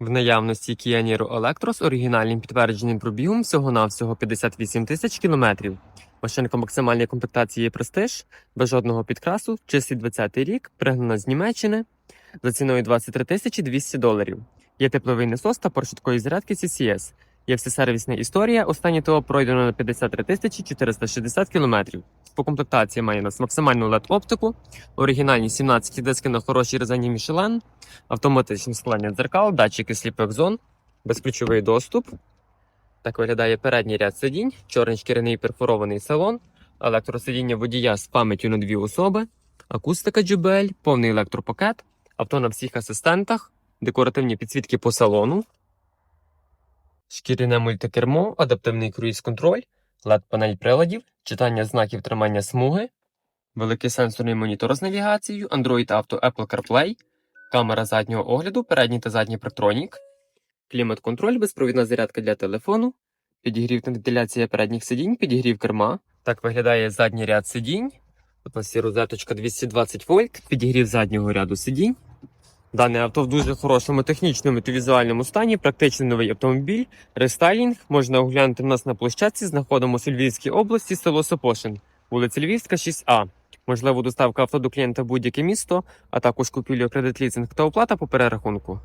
В наявності Kia Niro Electro з оригінальним підтвердженим пробігом всього-навсього 58 тисяч кілометрів. Машинка максимальної комплектації престиж, без жодного підкрасу, чистий 20-й рік, пригнана з Німеччини за ціною 23 тисячі 200 доларів. Є тепловий насос та поршуткої зарядки CCS. Є всесервісна історія. Останнє ТО пройдено на 53 тисячі 460 кілометрів. По комплектації має нас максимальну LED-оптику, оригінальні 17 диски на хорошій резині Michelin, автоматичне склання дзеркал, датчики сліпих зон, безключовий доступ. Так виглядає передній ряд сидінь, чорний шкіряний перфорований салон, електросидіння водія з пам'яттю на дві особи, акустика JBL, повний електропакет, авто на всіх асистентах, декоративні підсвітки по салону, шкіряне мультикермо, адаптивний круїз-контроль, LED-панель приладів, читання знаків тримання смуги, великий сенсорний монітор з навігацією, Android Auto Apple CarPlay, камера заднього огляду, передній та задній партронік, клімат-контроль, безпровідна зарядка для телефону, підігрів та вентиляція передніх сидінь, підігрів керма. Так виглядає задній ряд сидінь. Тут у розеточка 220 вольт, підігрів заднього ряду сидінь. Дане авто в дуже хорошому технічному та візуальному стані, практично новий автомобіль, рестайлінг. Можна оглянути нас на площадці. Знаходимося у Львівській області, село Сопошин, вулиця Львівська, 6А. Можливо, доставка авто до клієнта в будь-яке місто, а також купівлю кредит лізинг та оплата по перерахунку.